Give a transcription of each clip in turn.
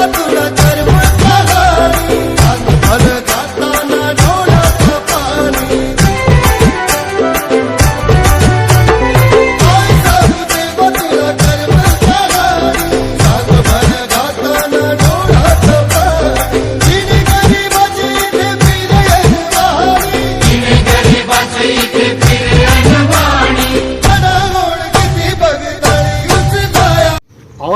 Tula, Tula, Tula.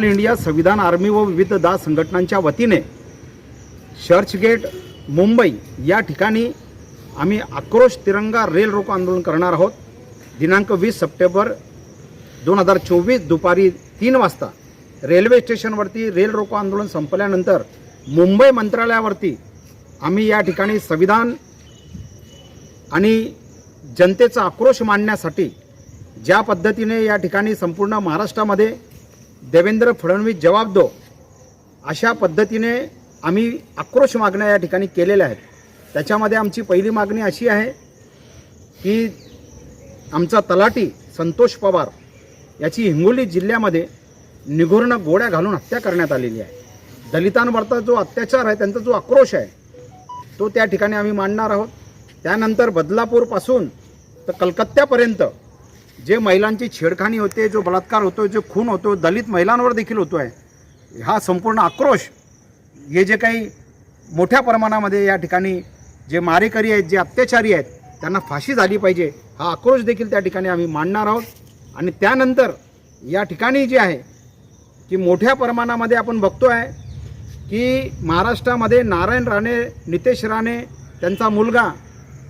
All India संविधान army व विविध दास संघटनांच्या वतीने चर्चगेट मुंबई या ठिकाणी आम्ही आक्रोश तिरंगा रेल रोको आंदोलन करणार आहोत. दिनांक वीस सप्टेंबर दोन हजार चोवीस दुपारी तीन वाजता रेल्वे स्टेशनवरती रेल रोको आंदोलन संपल्यानंतर मुंबई मंत्रालयावरती आम्ही या ठिकाणी संविधान आणि जनतेचा आक्रोश मांडण्यासाठी ज्या पद्धतीने या ठिकाणी संपूर्ण महाराष्ट्रामध्ये देवेंद्र फडणवीस जवाब दो. अशा पद्धतीने आम्ही आक्रोश मागण्या या ठिकाणी केलेल्या आहेत. त्याच्यामध्ये आमची पहिली मागणी अशी आहे की आमचा तलाटी संतोष पवार याची हिंगोली जिल्ह्यामध्ये निघोरणं गोळ्या घालून हत्या करण्यात आलेली आहे. दलितांवरचा जो अत्याचार आहे त्यांचा जो आक्रोश आहे तो त्या ठिकाणी आम्ही मांडणार आहोत. त्यानंतर बदलापूरपासून तर कलकत्त्यापर्यंत जे महिलांची छेडखानी होते जो बलात्कार होतो जो खून होतो दलित महिलांवर देखील होतो आहे हा संपूर्ण आक्रोश हे जे काही मोठ्या प्रमाणामध्ये या ठिकाणी जे मारेकरी आहेत जे अत्याचारी आहेत त्यांना फाशी झाली पाहिजे हा आक्रोश देखील त्या ठिकाणी आम्ही मांडणार आहोत. आणि त्यानंतर या ठिकाणी जे आहे की मोठ्या प्रमाणामध्ये आपण बघतो आहे की महाराष्ट्रामध्ये नारायण राणे नितेश राणे त्यांचा मुलगा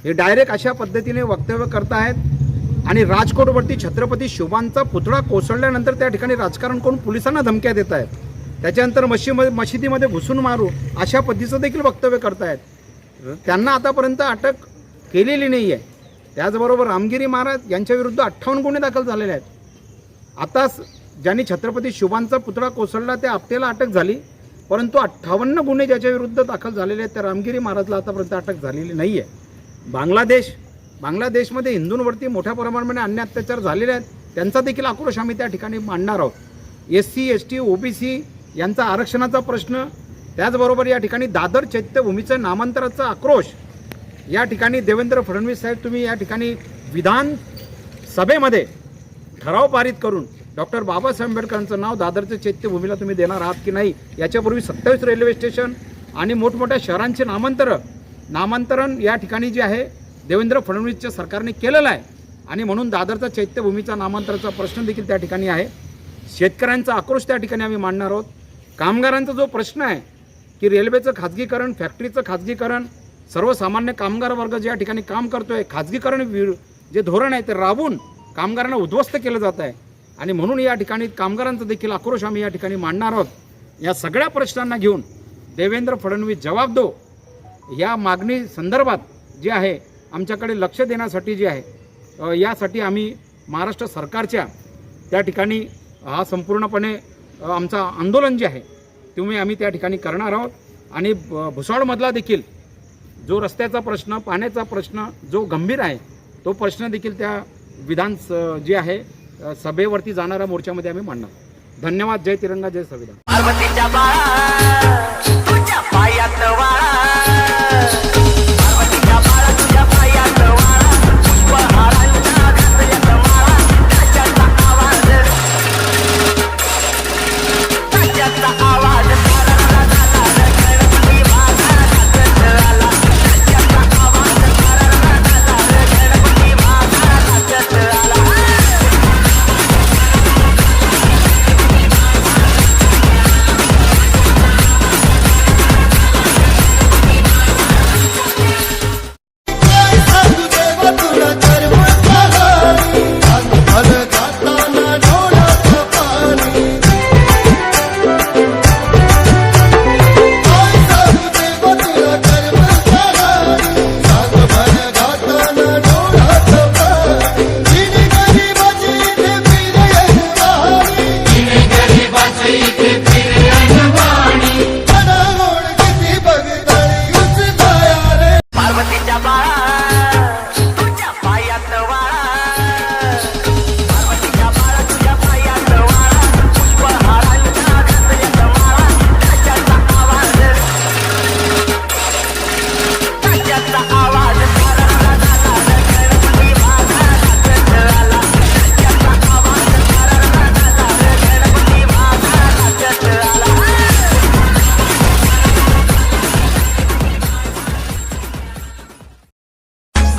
हे डायरेक्ट अशा पद्धतीने वक्तव्य करत आहेत आणि राजकोटवरती छत्रपती शिवांचा पुतळा कोसळल्यानंतर त्या ठिकाणी राजकारण करून पोलिसांना धमक्या देत आहेत. त्याच्यानंतर मशीमध्ये मशिदीमध्ये घुसून मारू अशा पद्धतीचं देखील वक्तव्य करतायत. त्यांना आतापर्यंत अटक केलेली नाही आहे त्याचबरोबर रामगिरी महाराज यांच्याविरुद्ध अठ्ठावन्न गुन्हे दाखल झालेले आहेत. आताच ज्यांनी छत्रपती शिवांचा पुतळा कोसळला त्या आपल्याला अटक झाली परंतु अठ्ठावन्न गुन्हे ज्याच्या विरुद्ध दाखल झालेले आहेत त्या रामगिरी महाराजला आतापर्यंत अटक झालेली नाही आहे बांगलादेश बांगलादेशमध्ये हिंदूंवरती मोठ्या प्रमाणामध्ये अन्य अत्याचार झालेले आहेत. त्यांचा देखील आक्रोश आम्ही त्या ठिकाणी मांडणार आहोत. S C S T OBC यांचा आरक्षणाचा प्रश्न त्याचबरोबर या ठिकाणी दादर चैत्यभूमीचं नामांतराचा आक्रोश. या ठिकाणी देवेंद्र फडणवीस साहेब तुम्ही या ठिकाणी विधान सभेमध्ये ठराव पारित करून डॉक्टर बाबासाहेब आंबेडकरांचं नाव दादरच्या चैत्यभूमीला तुम्ही देणार आहात की नाही याच्यापूर्वी सत्तावीस रेल्वे स्टेशन आणि मोठमोठ्या शहरांचे नामांतरं नामांतरण या ठिकाणी जे आहे देवेंद्र फडणवीसच्या सरकारने केलेलं आहे. आणि म्हणून दादरचा चैत्यभूमीचा नामांतराचा प्रश्न देखील त्या ठिकाणी आहे. शेतकऱ्यांचा आक्रोश त्या ठिकाणी आम्ही मांडणार आहोत. कामगारांचा जो प्रश्न आहे की रेल्वेचं खाजगीकरण फॅक्टरीचं खाजगीकरण सर्वसामान्य कामगार वर्ग ज्या ठिकाणी काम करतो आहे खाजगीकरण विर- जे धोरण आहे ते राबून कामगारांना उद्ध्वस्त केलं जात आहे. आणि म्हणून या ठिकाणी कामगारांचा देखील आक्रोश आम्ही या ठिकाणी मांडणार आहोत. या सगळ्या प्रश्नांना घेऊन देवेंद्र फडणवीस जवाब दो या मागणी संदर्भात जे आहे आमच्याकडे लक्ष देण्यासाठी जे आहे यासाठी आम्ही महाराष्ट्र सरकारच्या त्या ठिकाणी हा संपूर्णपणे आमचा आंदोलन जे आहे तुम्ही आम्ही त्या ठिकाणी करणार आहोत. आणि भुसावळमधला देखील जो रस्त्याचा प्रश्न पाण्याचा प्रश्न जो गंभीर आहे तो प्रश्न देखील त्या विधान स- जे आहे सभेवरती जाणाऱ्या मोर्चामध्ये आम्ही मांडणार. धन्यवाद. जय तिरंगा जय संविधान.